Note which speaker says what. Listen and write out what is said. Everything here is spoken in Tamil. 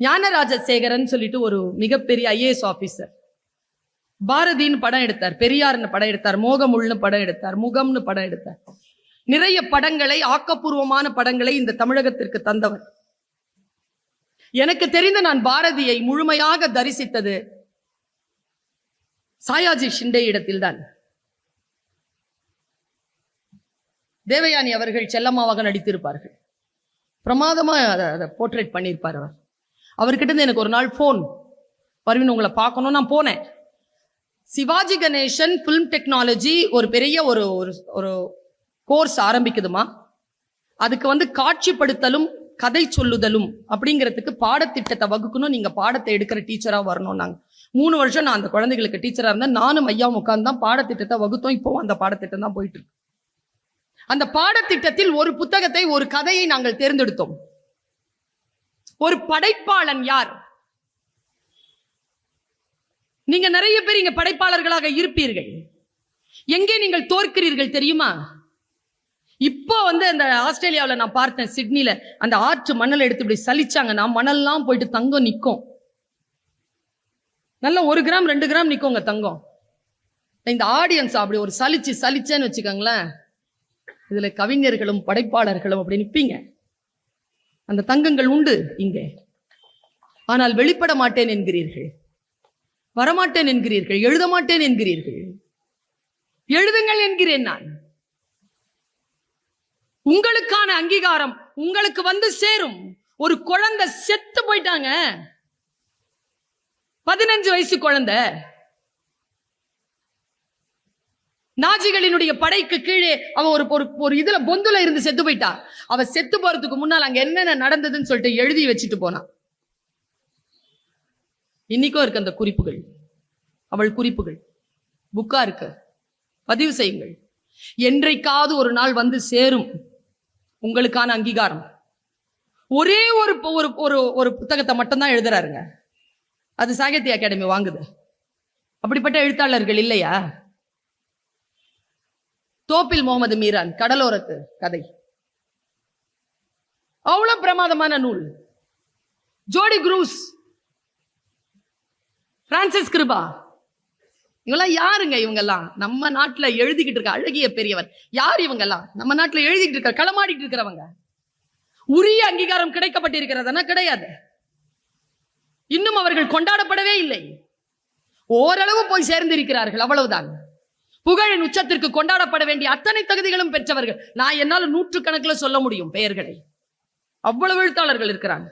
Speaker 1: ஞானராஜசேகரன் சொல்லிட்டு ஒரு மிகப்பெரிய ஐஏஎஸ் ஆபீசர் பாரதின்னு படம் எடுத்தார் பெரியார்னு படம் எடுத்தார் மோகமுள்னு படம் எடுத்தார் முகம்னு படம் எடுத்தார். நிறைய படங்களை ஆக்கப்பூர்வமான படங்களை இந்த தமிழகத்திற்கு தந்தவர். எனக்கு தெரிந்த நான் பாரதியை முழுமையாக தரிசித்தது சாயாஜி ஷிண்டே இடத்தில்தான். தேவயானி அவர்கள் செல்லம்மாவாக நடித்திருப்பார்கள். பிரமாதமா அதை போர்ட்ரேட் பண்ணியிருப்பார் அவர். அவர்கிட்ட இருந்து எனக்கு ஒரு நாள் ஃபோன் பர்வீன் உங்களை பார்க்கணும் நான் போனேன். சிவாஜி கணேசன் ஃபிலிம் டெக்னாலஜி ஒரு பெரிய ஒரு ஒரு ஒரு கோர்ஸ் ஆரம்பிக்குதுமா? அதுக்கு வந்து காட்சிப்படுத்தலும் கதை சொல்லுதலும் அப்படிங்கிறதுக்கு பாடத்திட்டத்தை வகுக்கணும். நீங்க பாடத்தை எடுக்கிற டீச்சரா வரணும் நாங்க. மூணு வருஷம் நான் அந்த குழந்தைகளுக்கு டீச்சரா இருந்தேன். நானும் ஐயாவும் உட்காந்து தான் பாடத்திட்டத்தை வகுத்தோம். இப்போவும் அந்த பாடத்திட்டம் தான் போயிட்டு இருக்கு. அந்த பாடத்திட்டத்தில் ஒரு புத்தகத்தை ஒரு கதையை நாங்கள் தேர்ந்தெடுத்தோம். ஒரு படைப்பாளன் யார்? நீங்க நிறைய பேர் இங்க படைப்பாளர்களாக இருப்பீர்கள். எங்கே நீங்கள் தோற்கிறீர்கள் தெரியுமா? இப்போ வந்து அந்த ஆஸ்திரேலியாவில் நான் பார்த்தேன் சிட்னில அந்த ஆற்று மணல் எடுத்து இப்படி சலிச்சாங்க. நான் மணல்லாம் போயிட்டு தங்கம் நிற்கும். நல்ல ஒரு கிராம் ரெண்டு கிராம் நிற்குங்க தங்கம். இந்த ஆடியன்ஸ் அப்படி ஒரு சலிச்சு சலிச்சேன்னு வச்சுக்கோங்களேன். இதுல கவிஞர்களும் படைப்பாளர்களும் அப்படி நிற்பீங்க அந்த தங்கங்கள் உண்டு இங்கே. ஆனால் வெளிப்பட மாட்டேன் என்கிறீர்கள். வரமாட்டேன் என்கிறீர்கள். எழுத மாட்டேன் என்கிறீர்கள். எழுதுங்கள் என்கிறேன் நான். உங்களுக்கான அங்கீகாரம் உங்களுக்கு வந்து சேரும். ஒரு குழந்தை செத்து போயிட்டாங்க. பதினஞ்சு வயசு குழந்தை. நாஜிகளினுடைய படைக்கு கீழே அவ ஒரு ஒரு ஒரு இதுல பொந்துல இருந்து செத்து போயிட்டா அவ செத்து போறதுக்கு முன்னால் அங்க என்னென்ன நடந்ததுன்னு சொல்லிட்டு எழுதி வச்சுட்டு போனா இன்னைக்கும் இருக்கு அந்த குறிப்புகள். அவள் குறிப்புகள். புக்கா இருக்கு. பதிவு செய்யுங்கள். என்றைக்காவது ஒரு நாள் வந்து சேரும் உங்களுக்கான அங்கீகாரம். ஒரே ஒரு ஒரு ஒரு ஒரு புத்தகத்தை மட்டும்தான் எழுதுறாருங்க. அது சாகித்ய அகாடமி வாங்குது. அப்படிப்பட்ட எழுத்தாளர்கள் இல்லையா? தோப்பில் முகமது மீரான் கடலோரத்து கதை. அவ்வளவு பிரமாதமான நூல். ஜோடி குரூஸ் பிரான்சிஸ் கிருபா. இவங்கெல்லாம் யாருங்க இவங்கெல்லாம்? நம்ம நாட்டுல எழுதிக்கிட்டு இருக்க அழகிய பெரியவர். யார் இவங்கெல்லாம்? நம்ம நாட்டுல எழுதிக்கிட்டு இருக்க களமாடிட்டு இருக்கிறவங்க. உரிய அங்கீகாரம் கிடைக்கப்பட்டிருக்கிறதுனா? கிடையாது. இன்னும் அவர்கள் கொண்டாடப்படவே இல்லை. ஓரளவு போய் சேர்ந்திருக்கிறார்கள் அவ்வளவுதான். புகழின் உச்சத்திற்கு கொண்டாடப்பட வேண்டிய அத்தனை தகுதிகளும் பெற்றவர்கள். நான் என்னால் நூற்றுக்கணக்கில் சொல்ல முடியும் பெயர்களை. அவ்வளவு எழுத்தாளர்கள் இருக்கிறாங்க.